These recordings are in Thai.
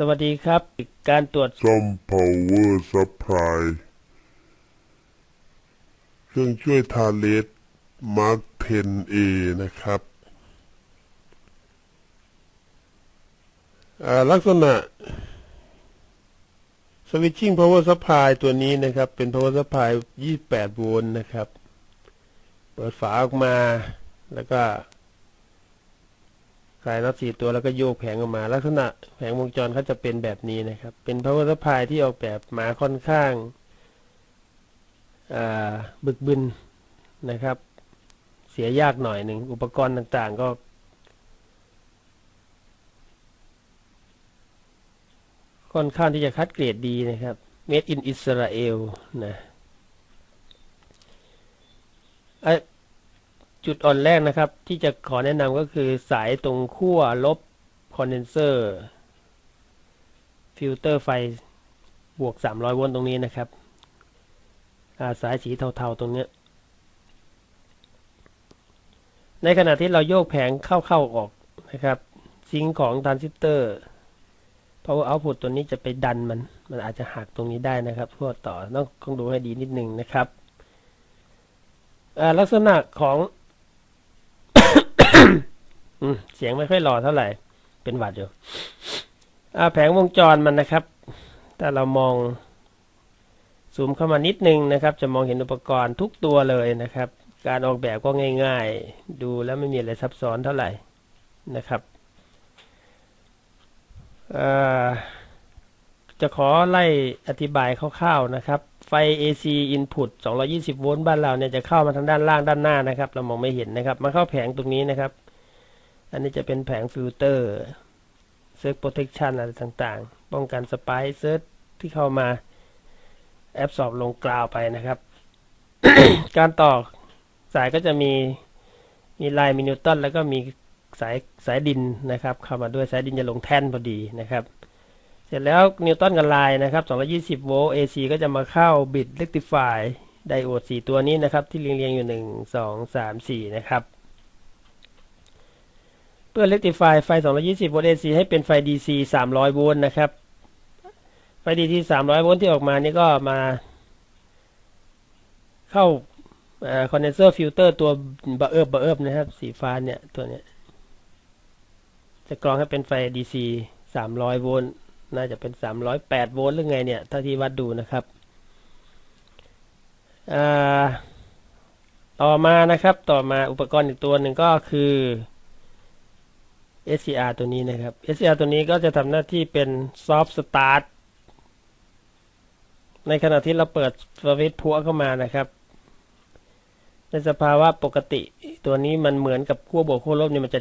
สวัสดีครับ การตรวจซ่อม power supply เครื่องช่วยทาเลสมาร์ค 10A นะครับ ลักษณะ switching power supply ตัวนี้นะครับ เป็น power supply 28 โวลต์นะครับ เปิดฝาออกมาแล้วก็ คลายน็อตสี่ตัวแล้วก็โยกแผงออกมา ลักษณะแผงวงจรเขาจะเป็นแบบนี้นะครับ เป็น power supply ที่ออกแบบมาค่อนข้างาบึกบึนนะครับ เสียยากหน่อยหนึ่งอุปกรณ์ต่างๆ ก็ค่อนข้างที่จะคัดเกรดดีนะครับ made in Israel นะเอ้ย จุดอ่อนแรกนะครับ ที่จะขอแนะนำก็คือสายตรงขั้วลบคอนเดนเซอร์ฟิลเตอร์ไฟบวก 300 โวลต์ตรงนี้นะครับาสายสีเทาๆตรงนี้ ในขณะที่เราโยกแผงเข้าๆออกนะครับซิงของทรานซิสเตอร์ power output ตัวนี้จะไปดันมัน มันอาจจะหักตรงนี้ได้นะครับทั่วต่อต้องต้องดูให้ดีนิดนึงนะครับลักษณะของ อืมเสียงไม่ค่อยหล่อเท่าไหร่ เป็นหวัดอยู่อาแผงวงจรมันนะครับถ้าเรามองซูมเข้ามานิดนึงนะครับ จะมองเห็นอุปกรณ์ทุกตัวเลยนะครับ การออกแบบก็ง่าย ๆ ดูแล้วไม่มีอะไรซับซ้อนเท่าไหร่นะครับจะขอไล่อธิบายคร่าวๆนะครับ ไฟ AC input 220 โวลต์บ้านเราเนี่ยจะเข้ามาทางด้านล่างด้านหน้านะครับ เรามองไม่เห็นนะครับ มาเข้าแผงตรงนี้นะครับ อันนี้จะเป็นแผงฟิลเตอร์เซิร์ฟโปรเทคชันอะไรต่างๆ ป้องกันสไปเซิร์ที่เข้ามาแอบสอบลงกราวไปนะครับ การต่อสายก็จะมีมีลายมินิวตันแล้วก็มีสายสายดินนะครับ เข้ามาด้วยสายดินจะลงแท่นพอดีนะครับ เสร็จแล้วนิวตันกับลายนะครับ220โวลต์ AC ก็จะมาเข้าบิดเ e กติฟายไดโอด4ตัวนี้นะครับ ที่เรียงๆอยู่ 1 2 3 4 นะครับ พื่อเ e กติฟายไฟ 220 โวลต์ AC ให้เป็นไฟ DC 300 โวลต์นะครับ ไฟ DC 300 โวลต์ที่ออกมานี่ก็มา เข้าคอนเดนเซอร์ฟิลเตอร์ตัวบะเอิบบะเอิบนะครับ สีฟ้าเนี่ยตัวเนี้ยจะกรองให้เป็นไฟ DC 300 โวลต์น่าจะเป็น 308 โวลต์หรือไงเนี่ยเท่าที่วัดดูนะครับต่อมานะครับต่อมาอุปกรณ์อีกตัวหนึ่งก็คือ SCR ตัวนี้นะครับ SCR ตัวนี้ก็จะทำหน้าที่เป็น Soft Start ในขณะที่เราเปิดสวิตช์พัวเข้ามานะครับ ในสภาวะปกติตัวนี้มันเหมือนกับขั้วบวกขั้วลบเนี่ยมันจะ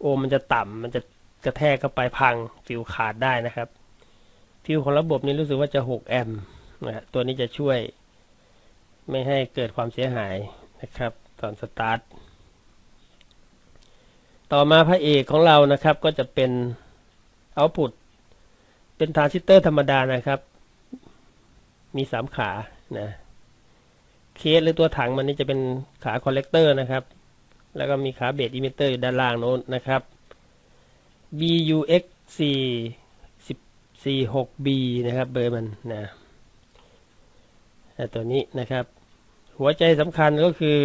โอมันจะต่ำมันจะกระแทกเข้าไปพังฟิวขาดได้นะครับ ฟิวของระบบนี้รู้สึกว่าจะ 6 แอมป์นะตัวนี้จะช่วยไม่ให้เกิดความเสียหายนะครับ ตอนสตาร์ท ต่อมาพระเอกของเรานะครับ ก็จะเป็นเอาพุตเป็นทรานซิสเตอร์ธรรมดานะครับ มีสามขานะเคสหรือตัวถังมันนี่จะเป็นขาคอลเลกเตอร์นะครับ แล้วก็มีขาเบสอิมิเตอร์อยู่ด้านล่างโน้นนะครับ BUX 4 46 B นะครับ เบอร์มันนะตัวนี้นะครับ หัวใจสำคัญก็คือ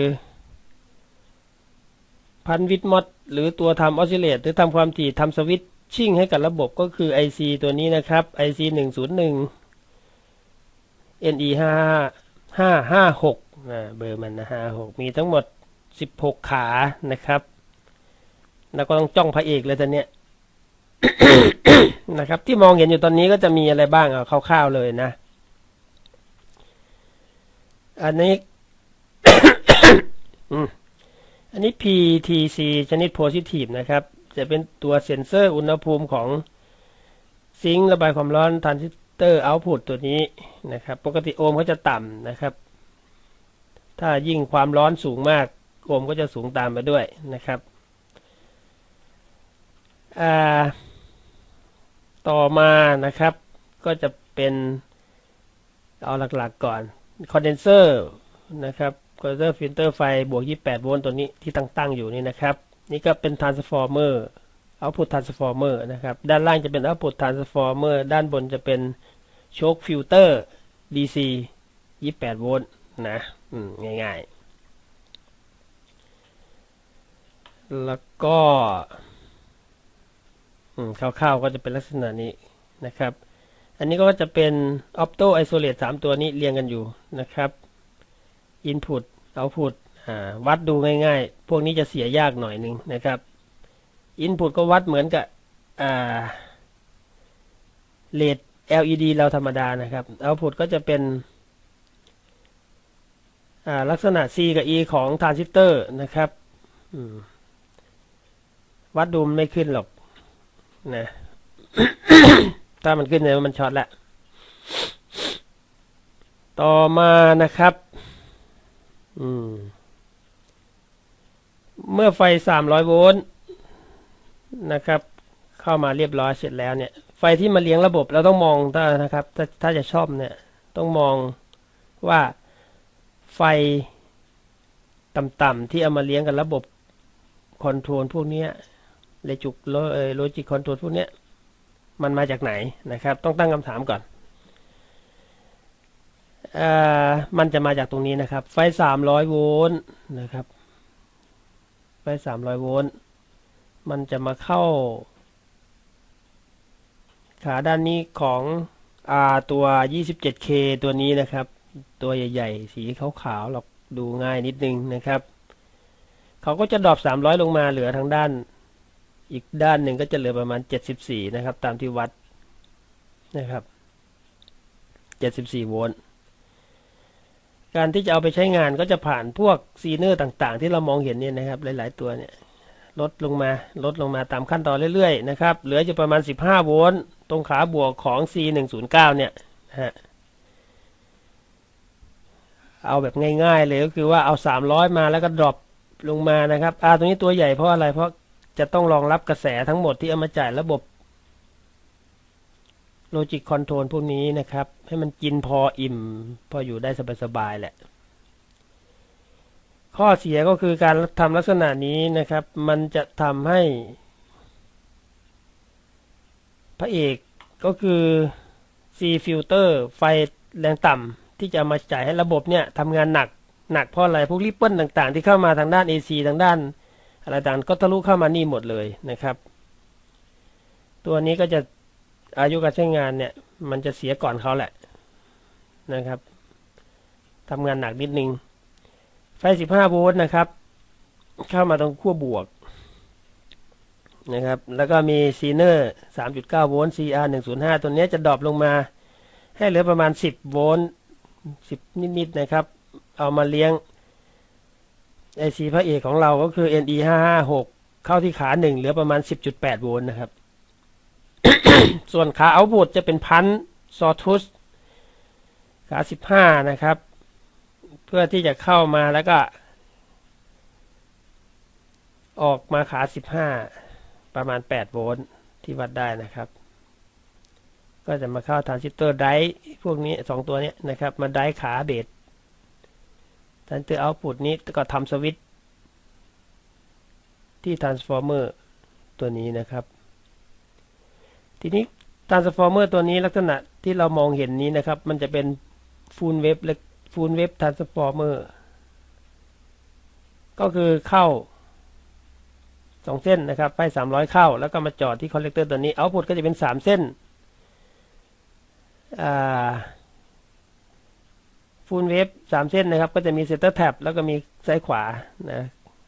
พันวิทมอดหรือตัวทำออสซิเลตหรือทำความถี่ทำสวิตชิ่งให้กับระบบก็คือ IC ตัวนี้นะครับ IC 101 NE 5 5 5 6นะเบอร์มันนะ56 มีทั้งหมด 16 ขานะครับ แล้วก็ต้องจ้องพระเอกเลยตอนเนี้ยนะครับ ที่มองเห็นอยู่ตอนนี้ก็จะมีอะไรบ้างเอาคร่าวๆเลยนะ อันนี้อัันนี้ PTC ชนิด positive นะครับ จะเป็นตัวเซ็นเซอร์อุณหภูมิของซิงค์ระบายความร้อนทรานซิสเตอร์เอาต์พุตตัวนี้นะครับ ปกติโอห์มเขาจะต่ำนะครับ ถ้ายิ่งความร้อนสูงมาก โอห์มก็จะสูงตามไปด้วยนะครับต่อมานะครับ ก็จะเป็นเอาหลักๆก่อนคอนเดนเซอร์นะครับ คอนเดนเซอร์ฟิลเตอร์ไฟบวก 28 โวลต์ตัวนี้ที่ตั้ง ๆ อยู่นี่นะครับ นี่ก็เป็นทรานส์ฟอร์เมอร์ output transformer นะครับ ด้านล่างจะเป็น output transformer ด้านบนจะเป็น choke filter DC 28 โวลต์นะง่ายๆ แล้วก็คร่าวๆก็จะเป็นลักษณะนี้นะครับ อันนี้ก็จะเป็น opto isolate 3ตัวนี้เรียงกันอยู่นะครับ input output วัดดูง่ายๆ พวกนี้จะเสียยากหน่อยหนึ่งนะครับ input ก็วัดเหมือนกับเลด LED เราธรรมดานะครับ output ก็จะเป็นลักษณะ C กับ E ของทรานซิสเตอร์นะครับวัดดูมันไม่ขึ้นหรอกนะถ้ามันขึ้นเนี่ยมันช็อตละ ต่อมานะครับ เมื่อไฟ300โวลต์นะครับ เข้ามาเรียบร้อยเสร็จแล้วเนี่ย ไฟที่มาเลี้ยงระบบเราต้องมองถ้านะครับ ถ้าถ้าจะชอบเนี่ย ต้องมองว่าไฟต่ำๆที่เอามาเลี้ยงกับระบบคอนโทรลพวกเนี้ยเลจุกโลจิกคอนโทรลพวกเนี้ยมันมาจากไหนนะครับ ต้องตั้งคำถามก่อน มันจะมาจากตรงนี้นะครับ ไฟ 300 โวลต์นะครับ ไฟ 300 โวลต์ มันจะมาเข้า ขาด้านนี้ของอตัว 27K ตัวนี้นะครับ ตัวใหญ่ๆ สีขาวๆเราดูง่ายนิดนึงนะครับ เขาก็จะดรอป300 ลงมาเหลือทางด้าน อีกด้านหนึ่งก็จะเหลือประมาณ 74 นะครับ ตามที่วัดนะครับ 74 โวลต์ การที่จะเอาไปใช้งานก็จะผ่านพวกซีเนอร์ต่างๆ ที่เรามองเห็นเนี่ยนะครับ หลาย ๆ ตัวเนี่ยลดลงมาลดลงมาตามขั้นตอนเรื่อยๆนะครับ เหลือจะประมาณ 15 โวลต์ตรงขาบวกของ C109 เนี่ยฮะเอาแบบง่ายๆเลยก็คือว่าเอา 300 มาแล้วก็ดรอปลงมานะครับอ่าตรงนี้ตัวใหญ่เพราะอะไรเพราะจะต้องรองรับกระแสทั้งหมดที่เอามาจ่ายระบบ โลจิกคอนโทรลพวกนี้นะครับ ให้มันกินพออิ่ม พออยู่ได้สบายๆแหละ ข้อเสียก็คือการทำลักษณะนี้นะครับ มันจะทำให้ พระเอกก็คือ C filter ไฟแรงต่ำที่จะมาจ่ายให้ระบบเนี่ยทำงานหนักหนักเพราะอะไรพวกริปเปิลต่างๆ ที่เข้ามาทางด้าน AC ทางด้าน อะไรต่างก็ทะลุเข้ามานี่หมดเลยนะครับ ตัวนี้ก็จะ อายุการใช้งานเนี่ย มันจะเสียก่อนเขาแหละนะครับทำงานหนักนิดนึง ไฟ 15 โวลต์นะครับ เข้ามาตรงขั้วบวกนะครับ แล้วก็มีซีเนอร์ 3.9 โวลต์ CR 105 ตัวนี้จะดรอปลงมาให้เหลือประมาณ 10 โวลต์ 10 นิด ๆ นะครับ เอามาเลี้ยงไอซีพระเอกของเราก็คือ NE 556 เข้าที่ขาหนึ่งเหลือประมาณ 10.8 โวลต์นะครับ ส่วนขาเอาพุตจะเป็นพันซอทุสขา15นะครับ เพื่อที่จะเข้ามาแล้วก็ ออกมาขา15ประมาณ8โวลต์ที่วัดได้นะครับ ก็จะมาเข้าทรานซิสเตอร์ไดพวกนี้สองตัวนี้นะครับ มาไดขาเบสทรานซิสเตอร์เอาพุตนี้ก็ทำสวิตช์ที่ทรานส์ฟอร์เมอร์ตัวนี้นะครับ ทีนี้ทรานส์ฟอร์เมอร์ตัวนี้ลักษณะที่เรามองเห็นนี้นะครับ มันจะเป็นฟูลเวฟและฟูลเวฟทรานส์ฟอร์เมอร์ก็คือเข้าสองเส้นนะครับไฟสามร้อยเข้า แล้วก็มาจอดที่คอนเลกเตอร์ตัวนี้เอาพุตก็จะเป็นสามเส้นฟูลเวฟสามเส้นนะครับ ก็จะมีเซนเตอร์แท็บแล้วก็มีซ้ายขวานะ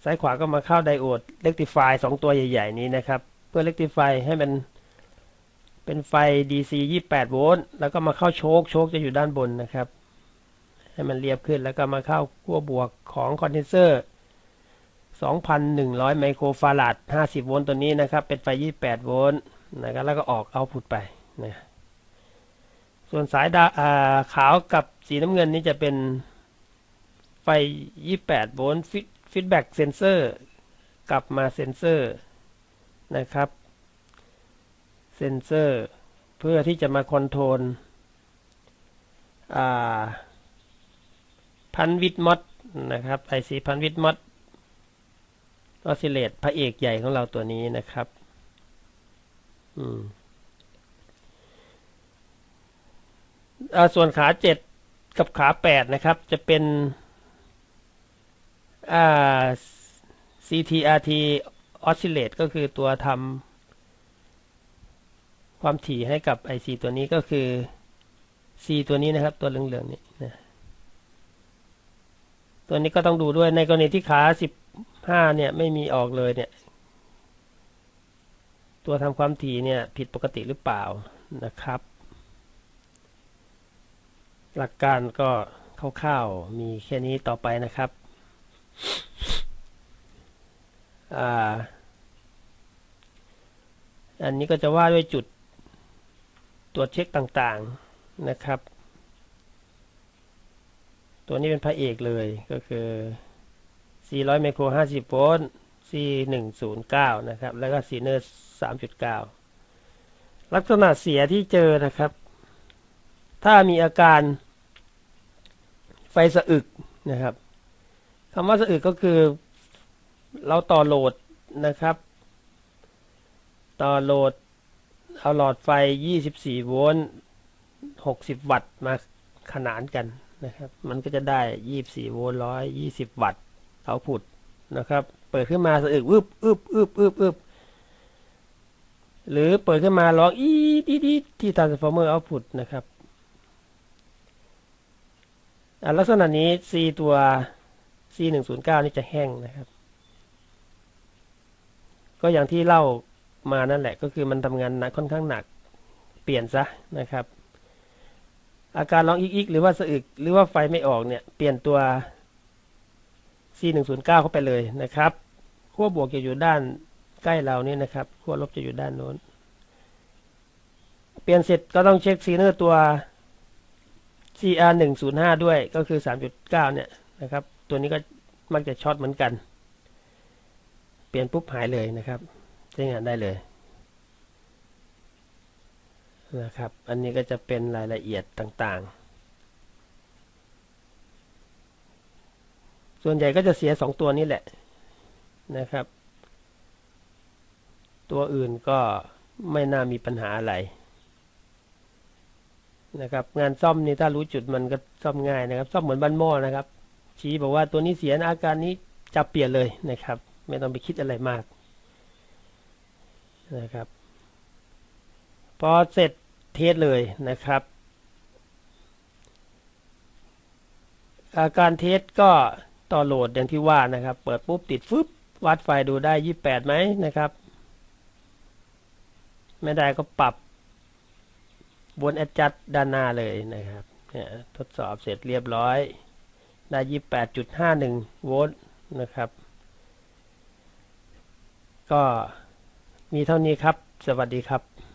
ซ้ายขวาก็มาเข้าไดโอดเ e กติฟายสองตัวใหญ่ ๆ นี้นะครับ เพื่อเ e กติฟายให้มัน เป็นไฟ DC 28 โวลต์แล้วก็มาเข้าโชคโชคจะอยู่ด้านบนนะครับ ให้มันเรียบขึ้นแล้วก็มาเข้าขั้วบวกของคอนเดนเซอร์ 2,100 ไมโครฟาราด 50 โวลต์ตัวนี้นะครับ เป็นไฟ 28 โวลต์นะครับแล้วก็ออกเอาพุตไปนะส่วนสายดาขาวกับสีน้ำเงินนี้จะเป็นไฟ 28 โวลต์ฟีดแบ็กเซนเซอร์กลับมาเซนเซอร์นะครับ เซนเซอร์ เพื่อที่จะมาคอนโทรลพันวิดมอดนะครับไอซีพันวิดมอดออสซิเลตพระเอกใหญ่ของเราตัวนี้นะครับ อืมส่วนขาเจ็ดกับขาแปดนะครับ จะเป็นอ่า CTRT oscillate ก็คือตัวทำ ความถี่ให้กับ IC ตัวนี้ก็คือ C ตัวนี้นะครับ ตัวเหลืองๆนี่นะตัวนี้ก็ต้องดูด้วยในกรณีที่ขาสิบห้าเนี่ยไม่มีออกเลยเนี่ย ตัวทำความถี่เนี่ยผิดปกติหรือเปล่านะครับ หลักการก็คร่าวๆมีแค่นี้ต่อไปนะครับอ่าอันนี้ก็จะว่าด้วยจุด ตรวจเช็คต่างๆนะครับ ตัวนี้เป็นพระเอกเลยก็คือ 400 ไมโคร 50 โวลต์ C109 นะครับ แล้วก็ซีเนอร์ 3.9 ลักษณะเสียที่เจอนะครับ ถ้ามีอาการไฟสะอึกนะครับคำว่าสะอึกก็คือ เราต่อโหลดนะครับ ต่อโหลด เอาหลอดไฟ 24 โวลต์ 60 วัตต์มาขนานกันนะครับ มันก็จะได้ 24 โวลต์ 120 วัตต์เอาพุทนะครับ เปิดขึ้นมาสะอึกอึบอึบอึบอึบอึบหรือเปิดขึ้นมาร้องอีดีดีที่ท transformer output นะครับลักษณะนี้ C ตัว C 1 0 9นี่จะแห้งนะครับ ก็อย่างที่เล่า มานั่นแหละก็คือมันทำงานหนักค่อนข้างหนักเปลี่ยนซะนะครับ อาการร้องอีกๆหรือว่าสะอึกหรือว่าไฟไม่ออกเนี่ยเปลี่ยนตัว C 1 0 9 เข้าไปเลยนะครับขั้วบวกจะอยู่ด้านใกล้เรานี่นะครับขั้วลบจะอยู่ด้านโน้น เปลี่ยนเสร็จก็ต้องเช็คซีเนอร์ตัว CR 1 0 5 ด้วยก็คือ 3.9 เนี่ยนะครับ ตัวนี้ก็มักจะช็อตเหมือนกัน เปลี่ยนปุ๊บหายเลยนะครับ ใช้งานได้เลยนะครับ อันนี้ก็จะเป็นรายละเอียดต่างๆ ส่วนใหญ่ก็จะเสียสองตัวนี้แหละนะครับ ตัวอื่นก็ไม่น่ามีปัญหาอะไรนะครับ งานซ่อมนี่ถ้ารู้จุดมันก็ซ่อมง่ายนะครับ ซ่อมเหมือนบ้านหม้อนะครับ ชี้บอกว่าตัวนี้เสียนอาการนี้จะเปลี่ยนเลยนะครับ ไม่ต้องไปคิดอะไรมาก นะครับ พอเสร็จเทสเลยนะครับ อาการเทสก็ต่อโหลดอย่างที่ว่านะครับ เปิดปุ๊บติดฟึบวัดไฟดูได้ 28ไหมนะครับ ไม่ได้ก็ปรับบนแอดจัดด้านหน้าเลยนะครับเนี่ยทดสอบเสร็จเรียบร้อย ได้ 28.51 โวลต์นะครับ ก็ มีเท่านี้ครับ สวัสดีครับ